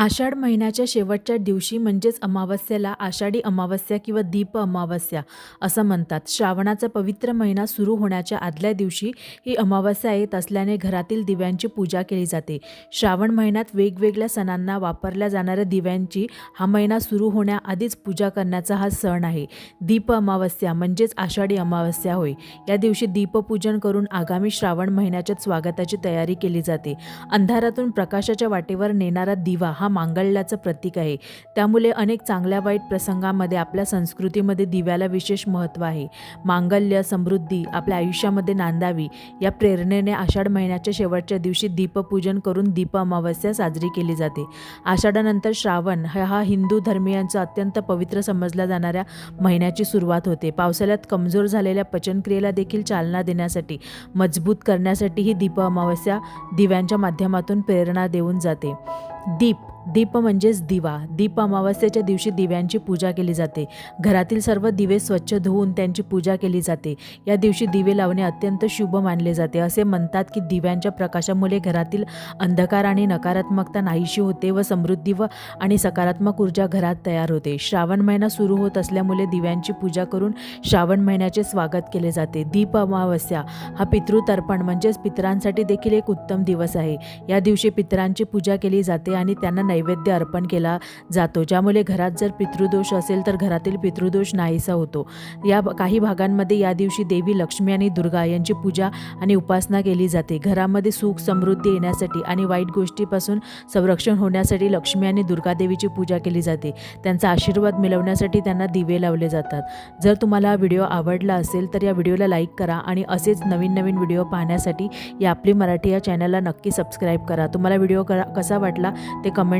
आषाढ महिन्याच्या शेवटच्या दिवशी म्हणजेच अमावस्येला आषाढी अमावस्या किंवा दीप अमावस्या असं म्हणतात. श्रावणाचा पवित्र महिना सुरू होण्याच्या आदल्या दिवशी ही अमावस्या येत असल्याने घरातील दिव्यांची पूजा केली जाते. श्रावण महिन्यात वेगवेगळ्या सणांना वापरल्या जाणाऱ्या दिव्यांची हा महिना सुरू होण्याआधीच पूजा करण्याचा हा सण आहे. दीप अमावस्या म्हणजेच आषाढी अमावस्या होय. या दिवशी दीपपूजन करून आगामी श्रावण महिन्याच्या स्वागताची तयारी केली जाते. अंधारातून प्रकाशाच्या वाटेवर नेणारा दिवा हा मांगल्याचं प्रतीक आहे. त्यामुळे अनेक चांगल्या वाईट प्रसंगामध्ये आपल्या संस्कृतीमध्ये दिव्याला विशेष महत्त्व आहे. मांगल्य समृद्धी आपल्या आयुष्यामध्ये नांदावी या प्रेरणेने आषाढ महिन्याच्या शेवटच्या दिवशी दीपपूजन करून दीप अमावस्या साजरी केली जाते. आषाढानंतर श्रावण हा हा हिंदू धर्मियांचा अत्यंत पवित्र समजला जाणाऱ्या महिन्याची सुरुवात होते. पावसाळ्यात कमजोर झालेल्या पचनक्रियेला देखील चालना देण्यासाठी मजबूत करण्यासाठी ही दीप अमावस्या दिव्यांच्या माध्यमातून प्रेरणा देऊन जाते. दीप दीप म्हणजेच दिवा. दीप अमावस्येच्या दिवशी दिव्यांची पूजा केली जाते. घरातील सर्व दिवे स्वच्छ धुवून त्यांची पूजा केली जाते. या दिवशी दिवे लावणे अत्यंत शुभ मानले जाते. असे म्हणतात की दिव्यांच्या प्रकाशामुळे घरातील अंधकार आणि नकारात्मकता नाहीशी होते व समृद्धी व आणि सकारात्मक ऊर्जा घरात तयार होते. श्रावण महिना सुरू होत असल्यामुळे दिव्यांची पूजा करून श्रावण महिन्याचे स्वागत केले जाते. दीप अमावस्या हा पितृतर्पण म्हणजेच पितरांसाठी देखील एक उत्तम दिवस आहे. या दिवशी पितरांची पूजा केली जाते आणि त्यांना नैवेद्य अर्पण केला जातो. ज्यामुळे घरात जर पितृदोष असेल तर घरातील पितृदोष नाहीसा होतो. या काही भागांमध्ये या दिवशी देवी लक्ष्मी आणि दुर्गा यांची पूजा आणि उपासना केली जाते. घरामध्ये सुख समृद्धी येण्यासाठी आणि वाईट गोष्टीपासून संरक्षण होण्यासाठी लक्ष्मी आणि दुर्गादेवीची पूजा केली जाते. त्यांचा आशीर्वाद मिळवण्यासाठी त्यांना दिवे लावले जातात. जर तुम्हाला हा व्हिडिओ आवडला असेल तर या व्हिडिओला लाईक करा आणि असेच नवीन नवीन व्हिडिओ पाहण्यासाठी या आपली मराठी या चॅनलला नक्की सबस्क्राईब करा. तुम्हाला व्हिडिओ करा कसा वाटला ते कमेंट